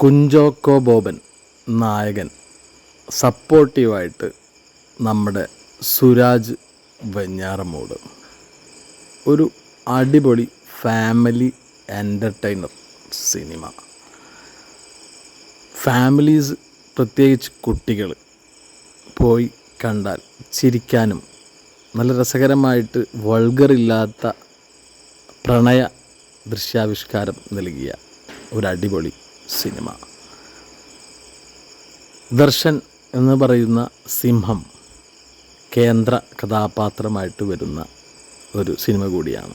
കുഞ്ചോക്കോ ബോബൻ നായകൻ സപ്പോർട്ടീവായിട്ട് നമ്മുടെ സുരാജ് വെഞ്ഞാറമൂട്. ഒരു അടിപൊളി ഫാമിലി എന്റർടൈനർ സിനിമ. ഫാമിലീസ് പ്രത്യേകിച്ച് കുട്ടികൾ പോയി കണ്ടാൽ ചിരിക്കാനും നല്ല രസകരമായിട്ട് വൾഗറില്ലാത്ത പ്രണയ ദൃശ്യാവിഷ്കാരം നൽകിയ ഒരു അടിപൊളി സിനിമ. ദർശൻ എന്ന് പറയുന്ന സിംഹം കേന്ദ്ര കഥാപാത്രമായിട്ട് വരുന്ന ഒരു സിനിമ കൂടിയാണ്.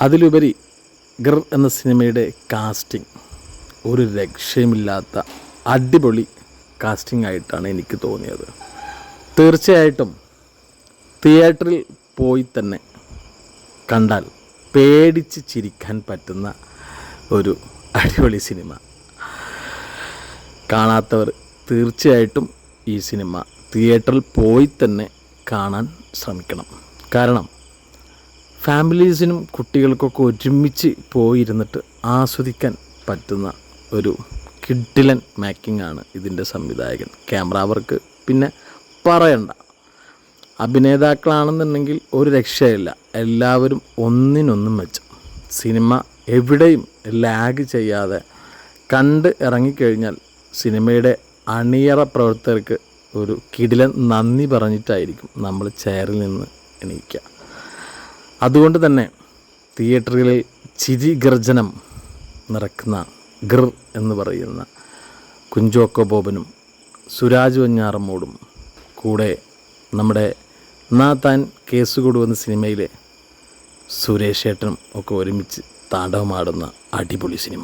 അതിലുപരി ഗർ എന്ന സിനിമയുടെ കാസ്റ്റിംഗ് ഒരു രക്ഷയുമില്ലാത്ത അടിപൊളി കാസ്റ്റിംഗ് ആയിട്ടാണ് എനിക്ക് തോന്നിയത്. തീർച്ചയായിട്ടും തിയേറ്ററിൽ പോയി തന്നെ കണ്ടാൽ പേടിച്ച് ചിരിക്കാൻ പറ്റുന്ന ഒരു അടിപൊളി സിനിമ. കാണാത്തവർ തീർച്ചയായിട്ടും ഈ സിനിമ തിയേറ്ററിൽ പോയി തന്നെ കാണാൻ ശ്രമിക്കണം. കാരണം ഫാമിലീസിനും കുട്ടികൾക്കൊക്കെ ഒരുമിച്ച് പോയിരുന്നിട്ട് ആസ്വദിക്കാൻ പറ്റുന്ന ഒരു കിഡിലൻ മേക്കിംഗ് ആണ് ഇതിന്റെ സംവിധായകൻ. ക്യാമറ വർക്ക് പിന്നെ പറയണ്ട. അഭിനേതാക്കളാണെന്നുണ്ടെങ്കിൽ ഒരു രക്ഷയില്ല. എല്ലാവരും ഒന്നിനൊന്നും മെച്ചം. സിനിമ എവിടെയും ലാഗ് ചെയ്യാതെ കണ്ട് ഇറങ്ങിക്കഴിഞ്ഞാൽ സിനിമയുടെ അണിയറ പ്രവർത്തകർക്ക് ഒരു കിടിലൻ നന്ദി പറഞ്ഞിട്ടായിരിക്കും നമ്മൾ ചെയറിൽ നിന്ന് എണീക്കുക. അതുകൊണ്ട് തന്നെ തിയേറ്ററുകളിൽ ചിരി ഗർജനം നിറക്കുന്ന ഗർ എന്ന് പറയുന്ന കുഞ്ചോക്കോ ബോബനും സുരാജ് വഞ്ഞാറമ്മോടും കൂടെ നമ്മുടെ നാ താൻ കേസ് കൊടുവെന്ന സിനിമയിലെ സുരേഷ് ഏട്ടനും ഒക്കെ ഒരുമിച്ച് താണ്ഡവമാടുന്ന അടിപൊളി സിനിമ.